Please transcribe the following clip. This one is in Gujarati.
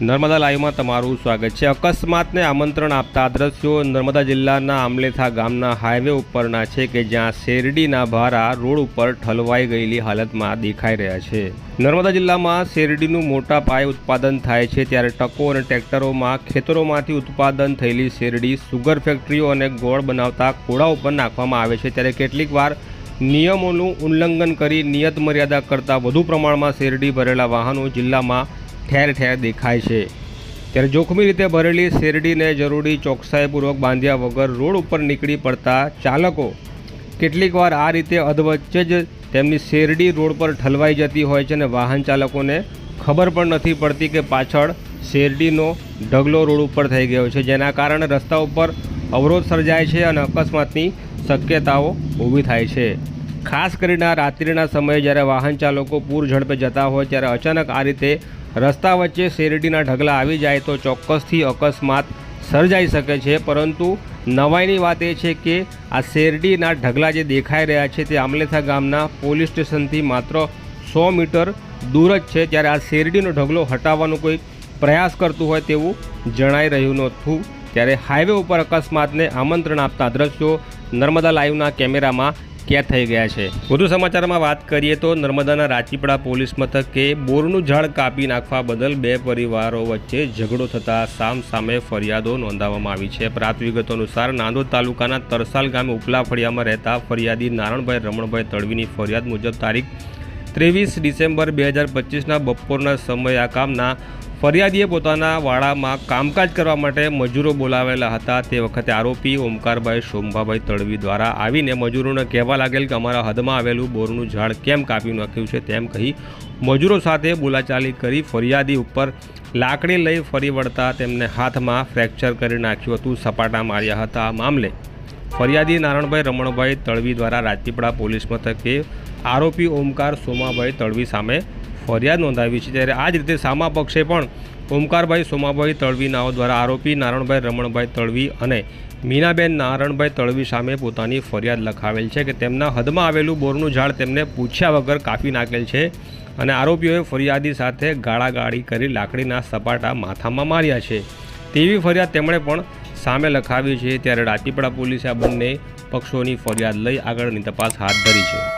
નર્મદા લાઈવમાં તમારું સ્વાગત છે. અકસ્માતને આમંત્રણ આપતા દ્રશ્યો નર્મદા જિલ્લાના આમલેથા ગામના હાઈવે ઉપરના છે કે જ્યાં શેરડીના ભારા રોડ ઉપર ઠલવાઈ ગયેલી હાલતમાં દેખાઈ રહ્યા છે. નર્મદા જિલ્લામાં શેરડીનું મોટા પાયે ઉત્પાદન થાય છે ત્યારે ટકો અને ટ્રેક્ટરોમાં ખેતરોમાંથી ઉત્પાદન થયેલી શેરડી સુગર ફેક્ટરીઓ અને ગોળ બનાવતા કોળા ઉપર નાખવામાં આવે છે. ત્યારે કેટલીક વાર નિયમોનું ઉલ્લંઘન કરી નિયત મર્યાદા કરતાં વધુ પ્રમાણમાં શેરડી ભરેલા વાહનો જિલ્લામાં ઠેર ઠેર દેખાય છે. ત્યારે જોખમી રીતે ભરેલી શેરડીને જરૂરી ચોકસાઈપૂર્વક બાંધ્યા વગર રોડ ઉપર નીકળી પડતા ચાલકો કેટલીક વાર આ રીતે અધવચ્ચે જ તેમની શેરડી રોડ પર ઠલવાઈ જતી હોય છે અને વાહન ચાલકોને ખબર પણ નથી પડતી કે પાછળ શેરડીનો ઢગલો રોડ ઉપર થઈ ગયો છે, જેના કારણે રસ્તા ઉપર અવરોધ સર્જાય છે અને અકસ્માતની શક્યતાઓ ઊભી થાય છે. ખાસ કરીને રાત્રિના સમયે જ્યારે વાહન ચાલકો પૂર ઝડપે જતા હોય ત્યારે અચાનક આ રીતે રસ્તા વચ્ચે શેરડીના ઢગલા આવી જાય તો ચોક્કસથી અકસ્માત સર્જાઈ શકે છે, પરંતુ નવાઈની વાત એ છે કે આ શેરડીના ઢગલા જે દેખાઈ રહ્યા છે તે આમલેથા ગામના પોલીસ સ્ટેશનથી માત્ર સો મીટર દૂર જ છે. ત્યારે આ શેરડીનો ઢગલો હટાવવાનો કોઈ પ્રયાસ કરતું હોય તેવું જણાઈ રહ્યું નહોતું. ત્યારે હાઈવે ઉપર અકસ્માતને આમંત્રણ આપતા દ્રશ્યો નર્મદા લાઈવના કેમેરામાં કેદ થઈ ગયા છે. વધુ સમાચારમાં વાત કરીએ તો નર્મદાના રાચીપડા પોલીસ મથકે બોરનું ઝાડ કાપી નાખવા બદલ બે પરિવારો વચ્ચે ઝઘડો થતાં સામ સામે ફરિયાદો નોંધાવવામાં આવી છે. પ્રાપ્ત વિગતો અનુસાર નાંદોદ તાલુકાના તરસાલ ગામે ઉપલા ફળિયામાં રહેતા ફરિયાદી નારણભાઈ રમણભાઈ તડવીની ફરિયાદ મુજબ તારીખ ત્રેવીસ ડિસેમ્બર બે હજાર પચીસના બપોરના સમયે આ કામના ફરિયાદીએ પોતાના વાડામાં કામકાજ કરવા માટે મજૂરો બોલાવેલા હતા. તે વખતે આરોપી ઓમકારભાઈ સોમભાભાઈ તળવી દ્વારા આવીને મજૂરોને કહેવા લાગેલ કે અમારા હદમાં આવેલું બોરનું ઝાડ કેમ કાપી નાખ્યું છે તેમ કહી મજૂરો સાથે બોલાચાલી કરી ફરિયાદી ઉપર લાકડી લઈ ફરી વળતા તેમને હાથમાં ફ્રેક્ચર કરી નાખ્યું હતું. સપાટા માર્યા હતા આ મામલે ફરિયાદી નારણભાઈ રમણભાઈ તળવી દ્વારા રાજપીપળા પોલીસ મથકે આરોપી ઓમકાર સોમાભાઈ તળવી સામે ફરિયાદ નોંધાવી છે ત્યારે આ જ રીતે સામા પક્ષે પણ ઓમકારભાઈ સોમાભાઈ તળવી નાઓ દ્વારા આરોપી નારણભાઈ રમણભાઈ તળવી અને મીનાબેન નારણભાઈ તળવી સામે પોતાની ફરિયાદ લખાવેલ છે કે તેમના હદમાં આવેલું બોરનું ઝાડ તેમને પૂછ્યા વગર કાપી નાખેલ છે અને આરોપીઓએ ફરિયાદી સાથે ગાળાગાળી કરી લાકડીના સપાટા માથામાં માર્યા છે. તેવી ફરિયાદ તેમણે પણ સામે લખાવી છે. ત્યારે રાજપીપળા પોલીસે આ બંને પક્ષોની ફરિયાદ લઈ આગળની તપાસ હાથ ધરી છે.